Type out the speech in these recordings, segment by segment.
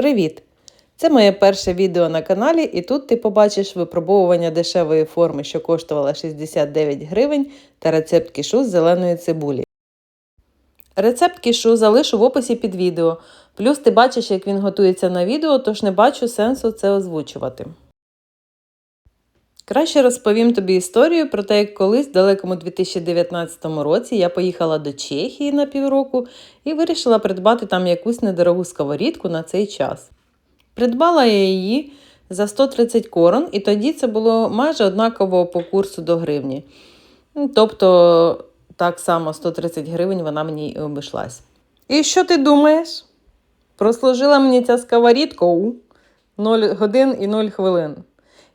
Привіт! Це моє перше відео на каналі, і тут ти побачиш випробовування дешевої форми, що коштувала 69 гривень, та рецепт кішу з зеленої цибулі. Рецепт кішу залишу в описі під відео. Плюс ти бачиш, як він готується на відео, тож не бачу сенсу це озвучувати. Краще розповім тобі історію про те, як колись в далекому 2019 році я поїхала до Чехії на півроку і вирішила придбати там якусь недорогу сковорідку на цей час. Придбала я її за 130 корон, і тоді це було майже однаково по курсу до гривні. Ну, Тобто, так само 130 гривень вона мені і обійшлась. І що ти думаєш? Прослужила мені ця сковорідка у 0 годин і 0 хвилин.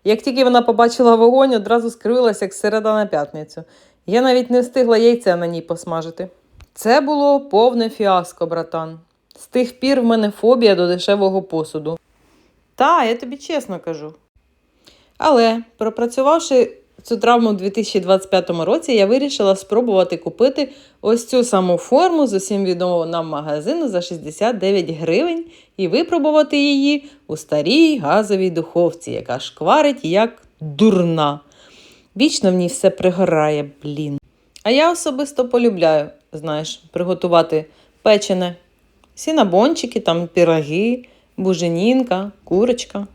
Як тільки вона побачила вогонь, одразу скривилася, як середа на п'ятницю. Я навіть не встигла яйця на ній посмажити. Це було повне фіаско, братан. З тих пір в мене фобія до дешевого посуду. Та, я тобі чесно кажу. Але, пропрацювавши цю травму у 2025 році, я вирішила спробувати купити ось цю саму форму з усім відомого нам магазину за 69 гривень і випробувати її у старій газовій духовці, яка шкварить як дурна. Вічно в ній все пригорає, блін. А я особисто полюбляю, знаєш, приготувати печене, сінабончики, там піроги, буженінка, курочка.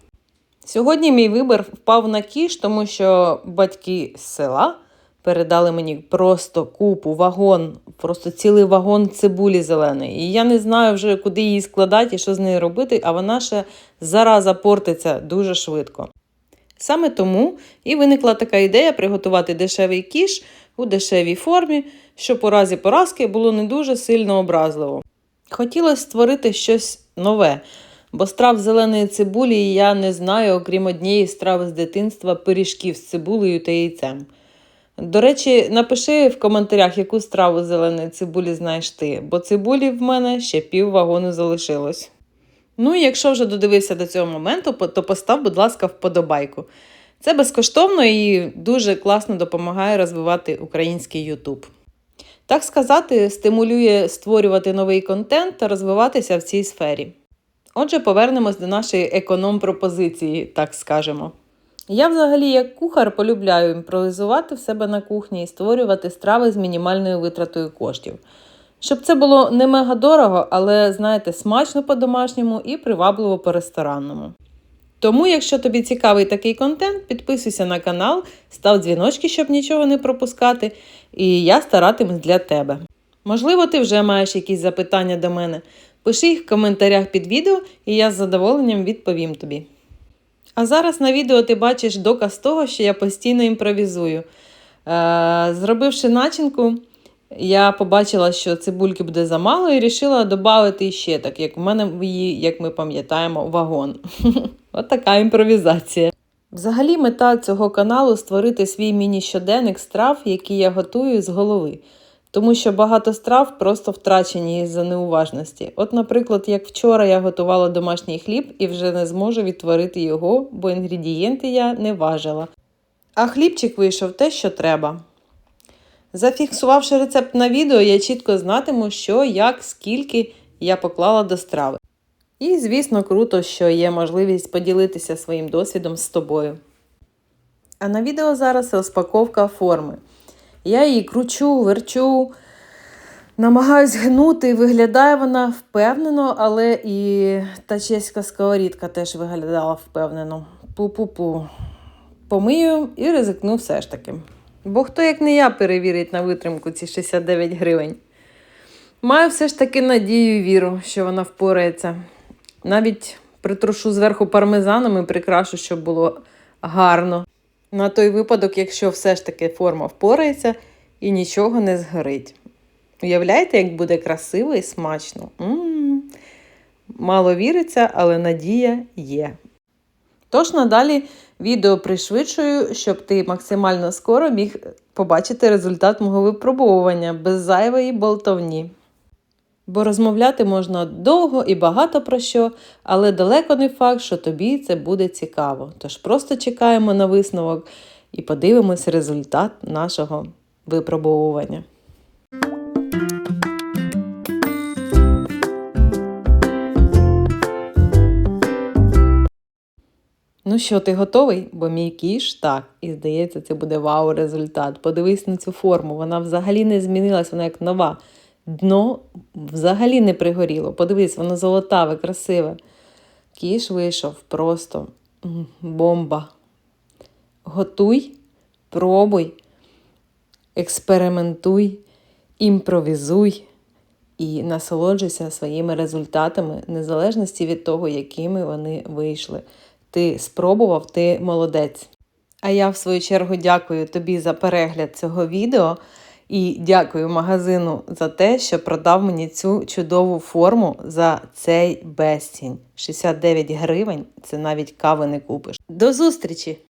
Сьогодні мій вибір впав на кіш, тому що батьки з села передали мені просто купу, вагон, просто цілий вагон цибулі зеленої. І я не знаю вже, куди її складати і що з нею робити, а вона ще зараза портиться дуже швидко. Саме тому і виникла така ідея приготувати дешевий кіш у дешевій формі, щоб у разі поразки було не дуже сильно образливо. Хотілося створити щось нове, бо страв зеленої цибулі я не знаю, окрім однієї страви з дитинства пиріжків з цибулею та яйцем. До речі, напиши в коментарях, яку страву зеленої цибулі знаєш ти, бо цибулі в мене ще пів вагону залишилось. Ну і якщо вже додивився до цього моменту, то постав, будь ласка, вподобайку. Це безкоштовно і дуже класно допомагає розвивати український YouTube. Так сказати, стимулює створювати новий контент та розвиватися в цій сфері. Отже, повернемось до нашої економ-пропозиції, так скажемо. Я взагалі, як кухар, полюбляю імпровізувати в себе на кухні і створювати страви з мінімальною витратою коштів. Щоб це було не мега дорого, але, знаєте, смачно по-домашньому і привабливо по-ресторанному. Тому, якщо тобі цікавий такий контент, підписуйся на канал, став дзвіночки, щоб нічого не пропускати, і я старатимусь для тебе. Можливо, ти вже маєш якісь запитання до мене. Пиши їх в коментарях під відео, і я з задоволенням відповім тобі. А зараз на відео ти бачиш доказ того, що я постійно імпровізую. Е, Зробивши начинку, я побачила, що цибульки буде замало, і вирішила додати ще так, як в мене її, як ми пам'ятаємо, вагон. От така імпровізація. Взагалі, мета цього каналу створити свій міні-щоденник страв, які я готую з голови. Тому що багато страв просто втрачені із-за неуважності. От, наприклад, як вчора я готувала домашній хліб і вже не зможу відтворити його, бо інгредієнти я не важила. А хлібчик вийшов те, що треба. Зафіксувавши рецепт на відео, я чітко знатиму, що, як, скільки я поклала до страви. І, звісно, круто, що є можливість поділитися своїм досвідом з тобою. А на відео зараз розпаковка форми. Я її кручу, верчу, намагаюсь гнути, виглядає вона впевнено, але і та чеська сковорідка теж виглядала впевнено. Пу-пу-пу. Помию і ризикну все ж таки. Бо хто, як не я, перевірить на витримку ці 69 гривень. Маю все ж таки надію і віру, що вона впорається. Навіть притрушу зверху пармезаном і прикрашу, щоб було гарно. На той випадок, якщо все ж таки форма впорається і нічого не згорить. Уявляєте, як буде красиво і смачно? М-м-м. Мало віриться, але надія є. Тож надалі відео пришвидшую, щоб ти максимально скоро міг побачити результат мого випробовування без зайвої болтовні. Бо розмовляти можна довго і багато про що, але далеко не факт, що тобі це буде цікаво. Тож просто чекаємо на висновок і подивимось результат нашого випробовування. Ну що, ти готовий? Бо мій кіш так. І здається, це буде вау результат. Подивись на цю форму. Вона взагалі не змінилась, вона як нова. Дно взагалі не пригоріло. Подивись, воно золотаве, красиве. Кіш вийшов просто бомба. Готуй, пробуй, експериментуй, імпровізуй і насолоджуйся своїми результатами, незалежності від того, якими вони вийшли. Ти спробував, ти молодець. А я, в свою чергу, дякую тобі за перегляд цього відео і дякую магазину за те, що продав мені цю чудову форму за цей безцінь. 69 гривень це навіть кави не купиш. До зустрічі!